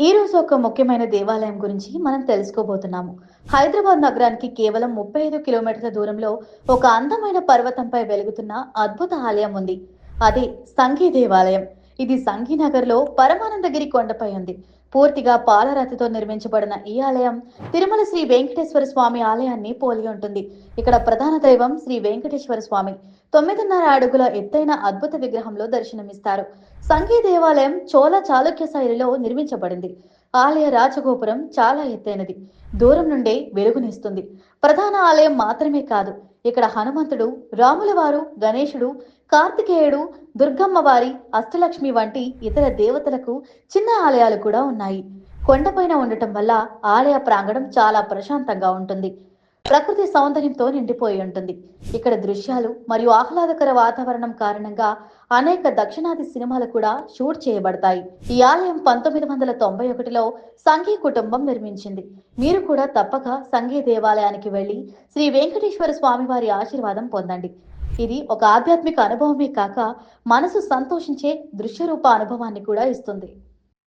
ఈ రోజు ఒక ముఖ్యమైన దేవాలయం గురించి మనం తెలుసుకోబోతున్నాము. హైదరాబాద్ నగరానికి కేవలం ముప్పై ఐదు కిలోమీటర్ల దూరంలో ఒక అందమైన పర్వతంపై వెలుగుతున్న అద్భుత ఆలయం ఉంది. అది సంఘీ దేవాలయం. ఇది సంఘీనగర్లో పరమానందగిరి కొండపై ఉంది. పూర్తిగా పాలరాతితో నిర్మించబడిన ఈ ఆలయం తిరుమల శ్రీ వెంకటేశ్వర స్వామి ఆలయాన్ని పోలి ఉంటుంది. ఇక్కడ ప్రధాన దైవం శ్రీ వెంకటేశ్వర స్వామి. తొమ్మిదిన్నర అడుగుల ఎత్తైన అద్భుత విగ్రహంలో దర్శనమిస్తారు. సంఘీ దేవాలయం చోళ చాళుక్య శైలిలో నిర్మించబడింది. ఆలయ రాజగోపురం చాలా ఎత్తైనది. దూరం నుండే వెలుగునిస్తుంది ప్రధాన ఆలయం మాత్రమే కాదు ఇక్కడ హనుమంతుడు రాముల వారు గణేశుడు కార్తికేయుడు దుర్గమ్మ వారి అష్టలక్ష్మి వంటి ఇతర దేవతలకు చిన్న ఆలయాలు కూడా ఉన్నాయి. కొండపైన ఉండటం వల్ల ఆలయ ప్రాంగణం చాలా ప్రశాంతంగా ఉంటుంది. ప్రకృతి సౌందర్యంతో నిండిపోయి ఉంటుంది. ఇక్కడ దృశ్యాలు మరియు ఆహ్లాదకర వాతావరణం కారణంగా అనేక దక్షిణాది సినిమాలు కూడా షూట్ చేయబడతాయి. ఈ ఆలయం పంతొమ్మిది వందల తొంభై ఒకటిలో సంఘీ కుటుంబం నిర్మించింది. మీరు కూడా తప్పక సంఘీ దేవాలయానికి వెళ్ళి శ్రీ వెంకటేశ్వర స్వామి వారి ఆశీర్వాదం పొందండి. ఇది ఒక ఆధ్యాత్మిక అనుభవమే కాక మనసు సంతోషించే దృశ్యరూప అనుభవాన్ని కూడా ఇస్తుంది.